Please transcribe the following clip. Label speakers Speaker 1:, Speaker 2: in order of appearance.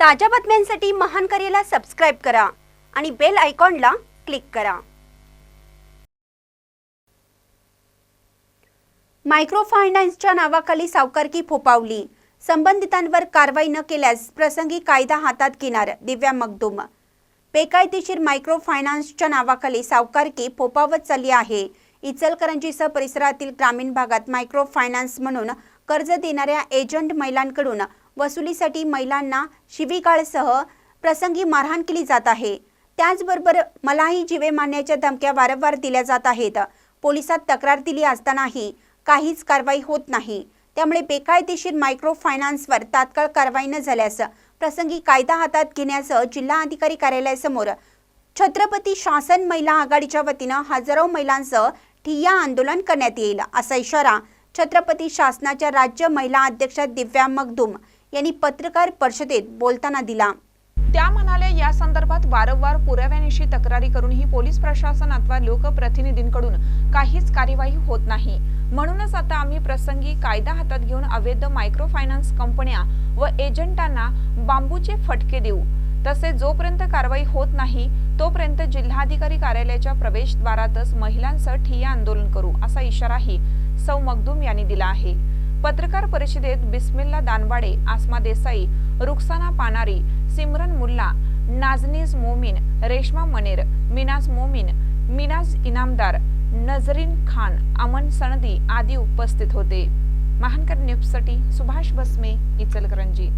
Speaker 1: ताज्या बातम्यांसाठी महान करेला सबस्क्राईब करा आणि बेल आयकॉनला क्लिक करा. मायक्रो फायनान्सच्या नावाखाली सावकारकी फोपावली संबंधितांवर कारवाई न केल्यास प्रसंगी कायदा हातात घेणार दिव्या मगदुम बेकायदेशीर मायक्रो फायनान्सच्या नावाखाली सावकारकी फोपावत चालली आहे. इचलकरंजीसह परिसरातील ग्रामीण भागात मायक्रो फायनान्स म्हणून कर्ज देणाऱ्या एजंट महिलांकडून वसुलीसाठी महिलांना शिवीगाळसह प्रसंगी मारहाण केली जात आहे. त्याचबरोबर मलाही जीवे मारण्याच्या धमक्या वारंवार दिल्या जात आहेत. पोलिसात तक्रार दिली असतानाही काहीच कारवाई होत नाही. त्यामुळे बेकायदेशीर मायक्रो फायनान्सवर तात्काळ कारवाई न झाल्यास प्रसंगी कायदा हातात घेण्याचं जिल्हा अधिकारी कार्यालयासमोर छत्रपती शासन महिला आघाडीच्या वतीनं हजारो महिलांसह ठिय्या आंदोलन करण्यात येईल असा इशारा छत्रपती शासनाच्या राज्य महिला अध्यक्षा दिव्या मगदूम यांनी पत्रकार परिषदेत बोलताना दिला.
Speaker 2: त्या म्हणाल्या या संदर्भात वारंवार पुराव्यानिशी तक्रारी करूनही पोलीस प्रशासन अथवा लोकप्रतिनिधींकडून काहीच कार्यवाही होत नाही. म्हणूनच आता आम्ही प्रसंगी कायदा हातात घेऊन अवैध मायक्रो फायनान्स कंपन्या व एजंटांना बांबूचे फटके देऊ. तसे जोपर्यंत कारवाई होत नाही तोपर्यंत जिल्हाधिकारी कार्यालयाच्या प्रवेशद्वारातच महिलांसह ठिय्या आंदोलन करू असा इशाराही सौ मगदूम यांनी दिला आहे. पत्रकार परिषदेत बिस्मिल्ला दानवाडे आसमा देसाई रुखसाना पानारी सिमरन मुल्ला नाजनीज मोमीन रेश्मा मनेर मिनाज मोमीन मिनाज इनामदार नजरीन खान अमन सनदी आदी उपस्थित होते. महानकर न्यूजसाठी सुभाष बसमे इचलकरंजी.